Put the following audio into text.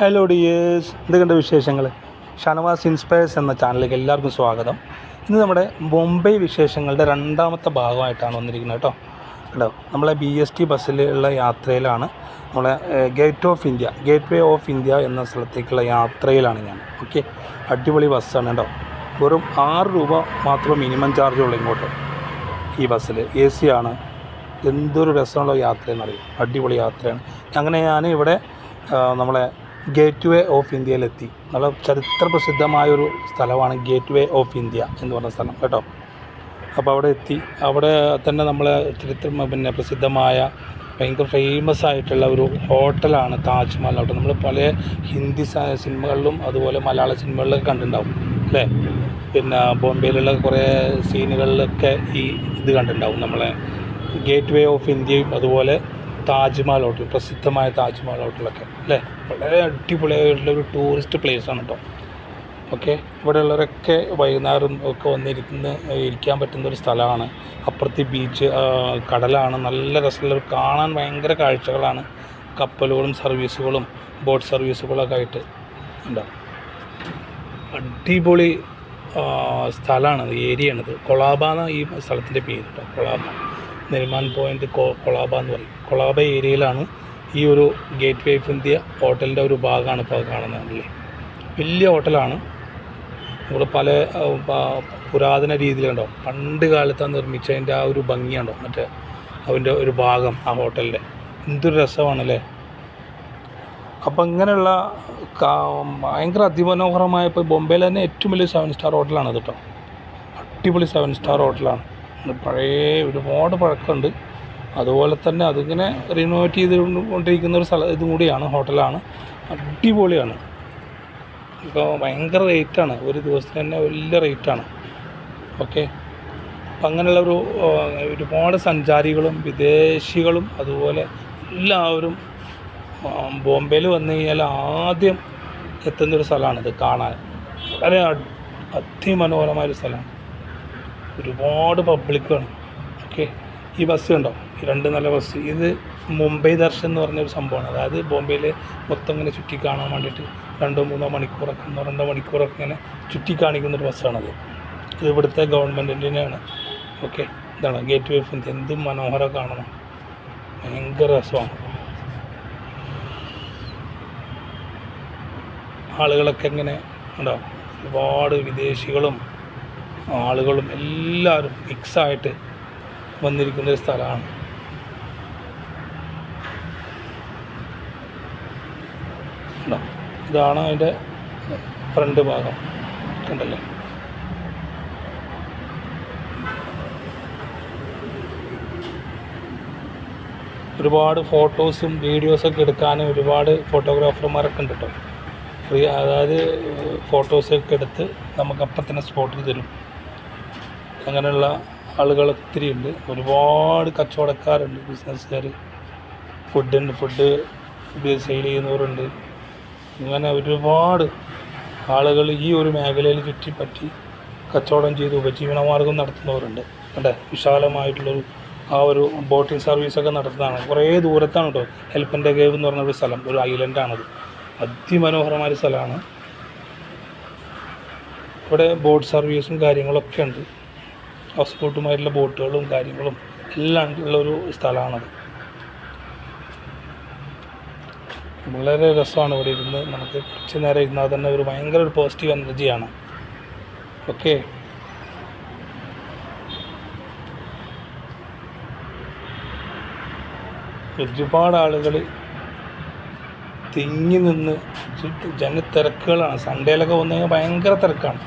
Hello dears എന്തൊക്കെയുണ്ട് വിശേഷങ്ങൾ Shanavas inspires എന്ന ചാനലിലേക്ക് എല്ലാവർക്കും സ്വാഗതം. ഇന്ന് നമ്മുടെ ബോംബെ വിശേഷങ്ങളുടെ രണ്ടാമത്തെ ഭാഗമായിട്ടാണ് വന്നിരിക്കുന്നത് കേട്ടോ. കേട്ടോ നമ്മളെ ബി എസ് ടി ബസ്സിലുള്ള യാത്രയിലാണ് നമ്മളെ gate of India gateway of India എന്ന സ്ഥലത്തേക്കുള്ള യാത്രയിലാണ് ഞാൻ. ഓക്കെ അടിപൊളി ബസ്സാണ് കേട്ടോ. വെറും ആറ് രൂപ മാത്രമേ മിനിമം ചാർജ് ഉള്ളൂ ഇങ്ങോട്ട് ഈ ബസ്സിൽ എ സി ആണ്. എന്തൊരു രസമുള്ള യാത്രയെന്നറിയും അടിപൊളി യാത്രയാണ്. അങ്ങനെ ഞാൻ ഇവിടെ നമ്മളെ ഗേറ്റ് വേ ഓഫ് ഇന്ത്യയിലെത്തി. നല്ല ചരിത്ര പ്രസിദ്ധമായൊരു സ്ഥലമാണ് ഗേറ്റ് വേ ഓഫ് ഇന്ത്യ എന്ന് പറഞ്ഞ സ്ഥലം കേട്ടോ? അപ്പോൾ അവിടെ എത്തി. അവിടെ തന്നെ നമ്മളെ ചരിത്ര പിന്നെ പ്രസിദ്ധമായ ഭയങ്കര ഫേമസ് ആയിട്ടുള്ള ഒരു ഹോട്ടലാണ് താജ്മഹൽ ഹോട്ടൽ നമ്മൾ പല ഹിന്ദി സിനിമകളിലും അതുപോലെ മലയാള സിനിമകളിലൊക്കെ കണ്ടിട്ടുണ്ടാവും അല്ലേ? പിന്നെ ബോംബെയിലുള്ള കുറേ സീനുകളിലൊക്കെ ഈ ഇത് കണ്ടിട്ടുണ്ടാവും നമ്മളെ. ഗേറ്റ് വേ ഓഫ് ഇന്ത്യയും അതുപോലെ താജ്മഹൽ ഹോട്ടൽ പ്രസിദ്ധമായ താജ്മഹൽ ഹോട്ടലൊക്കെ അല്ലേ? വളരെ അടിപൊളിയായിട്ടുള്ള ഒരു ടൂറിസ്റ്റ് പ്ലേസാണ് കേട്ടോ ഓക്കെ ഇവിടെയുള്ളവരൊക്കെ വൈകുന്നേരം ഒക്കെ വന്നിരിക്കുന്ന ഇരിക്കാൻ പറ്റുന്ന ഒരു സ്ഥലമാണ്. അപ്പുറത്തെ ബീച്ച് കടലാണ്. നല്ല രസമുള്ള കാണാൻ ഭയങ്കര കാഴ്ചകളാണ്. കപ്പലുകളും സർവീസുകളും ബോട്ട് സർവീസുകളൊക്കെ ആയിട്ട്. ഉണ്ടാവും അടിപൊളി സ്ഥലമാണത് ഏരിയയാണിത് കൊളാബ എന്ന ഈ സ്ഥലത്തിന്റെ പേര് കേട്ടോ കൊളാബ. നെരിമാൻ പോയിന്റ് കൊളാബ എന്ന് പറയും. കൊളാബ ഏരിയയിലാണ് ഈ ഒരു ഗേറ്റ് വേ ഓഫ് ഇന്ത്യ ഹോട്ടലിന്റെ ഒരു ഭാഗമാണ് ഇപ്പോൾ കാണുന്നത്. വലിയ ഹോട്ടലാണ്. നമ്മൾ പല പുരാതന രീതിയിലുണ്ടോ പണ്ട് കാലത്ത് നിർമ്മിച്ചതിന്റെ ആ ഒരു ഭംഗിയുണ്ടോ മറ്റേ അതിന്റെ ഒരു ഭാഗം ആ ഹോട്ടലിന്റെ എന്തൊരു രസമാണല്ലേ? അപ്പം ഇങ്ങനെയുള്ള ഭയങ്കര അതിമനോഹരമായ ഇപ്പോൾ ബോംബെയിൽ തന്നെ ഏറ്റവും വലിയ സെവൻ സ്റ്റാർ ഹോട്ടലാണ് കേട്ടോ. അടിപൊളി സെവൻ സ്റ്റാർ ഹോട്ടലാണ് പഴയ ഒരുപാട് പഴക്കമുണ്ട്. അതുപോലെ തന്നെ അതിങ്ങനെ റിനോവേറ്റ് ചെയ്ത് കൊണ്ടിരിക്കുന്ന ഒരു സ്ഥലം ഇതും കൂടിയാണ് ഹോട്ടലാണ്. അടിപൊളിയാണ്. ഇപ്പോൾ ഭയങ്കര റേറ്റാണ് ഒരു ദിവസത്തിന് തന്നെ വലിയ റേറ്റാണ് ഓക്കെ അപ്പം അങ്ങനെയുള്ള ഒരു ഒരുപാട് സഞ്ചാരികളും വിദേശികളും അതുപോലെ എല്ലാവരും ബോംബെയിൽ വന്നു കഴിഞ്ഞാൽ ആദ്യം എത്തുന്നൊരു സ്ഥലമാണിത് കാണാൻ. വളരെ അതിമനോഹരമായൊരു സ്ഥലമാണ്. ഒരുപാട് പബ്ലിക്കാണ് ഓക്കെ ഈ ബസ് ഉണ്ടോ രണ്ട് നല്ല ബസ് ഇത് മുംബൈ ദർശൻ എന്ന് പറഞ്ഞൊരു സംഭവമാണ്. അതായത് ബോംബെയിൽ മൊത്തം ഇങ്ങനെ ചുറ്റി കാണാൻ വേണ്ടിയിട്ട് രണ്ടോ മൂന്നോ മണിക്കൂറൊക്കെ ഒന്നോ രണ്ടോ മണിക്കൂറൊക്കെ ഇങ്ങനെ ചുറ്റി കാണിക്കുന്നൊരു ബസ്സാണത് ഇത് ഇവിടുത്തെ ഗവൺമെന്റിന്റെയാണ് ഓക്കെ ഇതാണ് ഗേറ്റ് വേ ഓഫ് ഇന്ത്യ എന്ത് മനോഹരം കാണണം. ഭയങ്കര രസമാണ്. ആളുകളൊക്കെ എങ്ങനെ ഉണ്ടോ? ഒരുപാട് വിദേശികളും ആളുകളും എല്ലാവരും മിക്സായിട്ട് വന്നിരിക്കുന്ന ഒരു സ്ഥലമാണ്. ഇതാണ് അതിന്റെ ഫ്രണ്ട് ഭാഗം. കണ്ടല്ലേ? ഒരുപാട് ഫോട്ടോസും വീഡിയോസൊക്കെ എടുക്കാനും ഒരുപാട് ഫോട്ടോഗ്രാഫർമാരൊക്കെ ഉണ്ട് കേട്ടോ ഫ്രീ അതായത് ഫോട്ടോസൊക്കെ എടുത്ത് നമുക്ക് അപ്പം തന്നെ സ്പോട്ടിൽ തരും. അങ്ങനെയുള്ള ആളുകൾ ഒത്തിരി ഉണ്ട്. ഒരുപാട് കച്ചവടക്കാരുണ്ട് ബിസിനസ്സുകാർ ഫുഡുണ്ട് ഫുഡ് സെയിൽ ചെയ്യുന്നവരുണ്ട്. അങ്ങനെ ഒരുപാട് ആളുകൾ ഈ ഒരു മേഖലയിൽ ചുറ്റിപ്പറ്റി കച്ചവടം ചെയ്ത് ഉപജീവനമാർഗം നടത്തുന്നവരുണ്ട്. അല്ലേ വിശാലമായിട്ടുള്ളൊരു ആ ഒരു ബോട്ടിംഗ് സർവീസൊക്കെ നടത്തുന്നതാണ്. കുറേ ദൂരത്താണ് കേട്ടോ. ഹെൽപ്പന്റെ കേവ് എന്ന് പറഞ്ഞൊരു സ്ഥലം ഒരു ഐലൻഡാണത് അതിമനോഹരമായ സ്ഥലമാണ്. ഇവിടെ ബോട്ട് സർവീസും കാര്യങ്ങളൊക്കെ ഉണ്ട് ഹൗസ് ബോട്ടുമായിട്ടുള്ള ബോട്ടുകളും കാര്യങ്ങളും എല്ലാം ഉള്ള ഒരു സ്ഥലമാണത്. വളരെ രസമാണ് ഇവിടെ ഇരുന്ന് നമുക്ക് കുറച്ച് നേരം ഇരുന്നാൽ തന്നെ ഒരു ഭയങ്കര ഒരു പോസിറ്റീവ് എനർജിയാണ് ഓക്കെ ഒരുപാട് ആളുകൾ തിങ്ങി നിന്ന് ജനത്തിരക്കുകളാണ്. സൺഡേയിലൊക്കെ വന്നു കഴിഞ്ഞാൽ ഭയങ്കര തിരക്കാണ്.